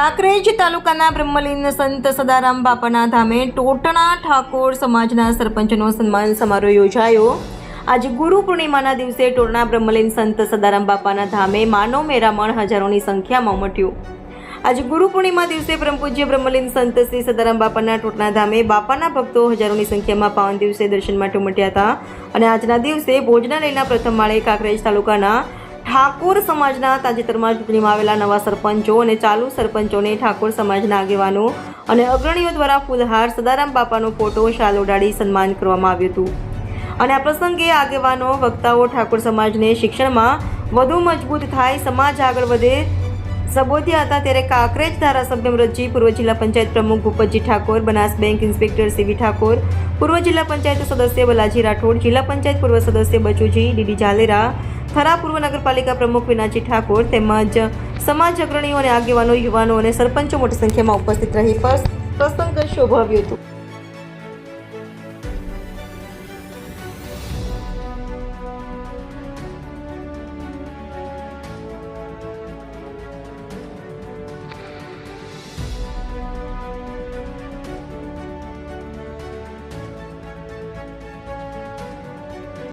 કાંકરેજ તાલુકાના બ્રહ્મલીન સંત સદારામ બાપાના ધામે ટોટણા ઠાકોર સમાજના સરપંચનો સન્માન સમારોહ યોજાયો. આજે ગુરુ પૂર્ણિમાના દિવસે ટોટણા બ્રહ્મલીન સંત સદારામ બાપાના ધામે માનવ મેરામણ હજારોની સંખ્યામાં ઉમટ્યું. આજે ગુરુ પૂર્ણિમા દિવસે પરમ પૂજ્ય બ્રહ્મલીન સંત શ્રી સદારામ બાપાના ટોટના ધામે બાપાના ભક્તો હજારોની સંખ્યામાં પાવન દિવસે દર્શન માટે ઉમટ્યા હતા. અને આજના દિવસે ભોજનાલયના પ્રથમ માળે કાંકરેજ તાલુકાના ઠાકોર સમાજના તાજેતરમાં ચૂંટણીમાં આવેલા નવા સરપંચો અને ચાલુ સરપંચોને ઠાકોર સમાજના આગેવાનો અને અગ્રણીઓ દ્વારા ફૂલહાર સદારામ બાપાનો ફોટો શાલ ઉડાડી સન્માન કરવામાં આવ્યું હતું. અને આ પ્રસંગે આગેવાનો, વક્તાઓ ઠાકોર સમાજને શિક્ષણમાં વધુ મજબૂત થાય, સમાજ આગળ વધે સંબોધ્યા હતા ત્યારે કાંકરેજ ધારાસભ્ય વ્રતજી પૂર્વ જિલ્લા પંચાયત પ્રમુખ Bhupatji Thakor, Banas bank inspector C V Thakor, પૂર્વ જિલ્લા પંચાયત સદસ્ય બલાજી રાઠોડ, જિલ્લા પંચાયત પૂર્વ સદસ્ય બચુજી, ડીડી ઝાલેરા થરા પૂર્વ નગરપાલિકા પ્રમુખ વિનાજી ઠાકોર તેમજ સમાજ અગ્રણીઓ અને આગેવાનો, યુવાનો અને સરપંચો મોટી સંખ્યામાં ઉપસ્થિત રહી. પર પ્રસંગ શોભાવ્યું હતું.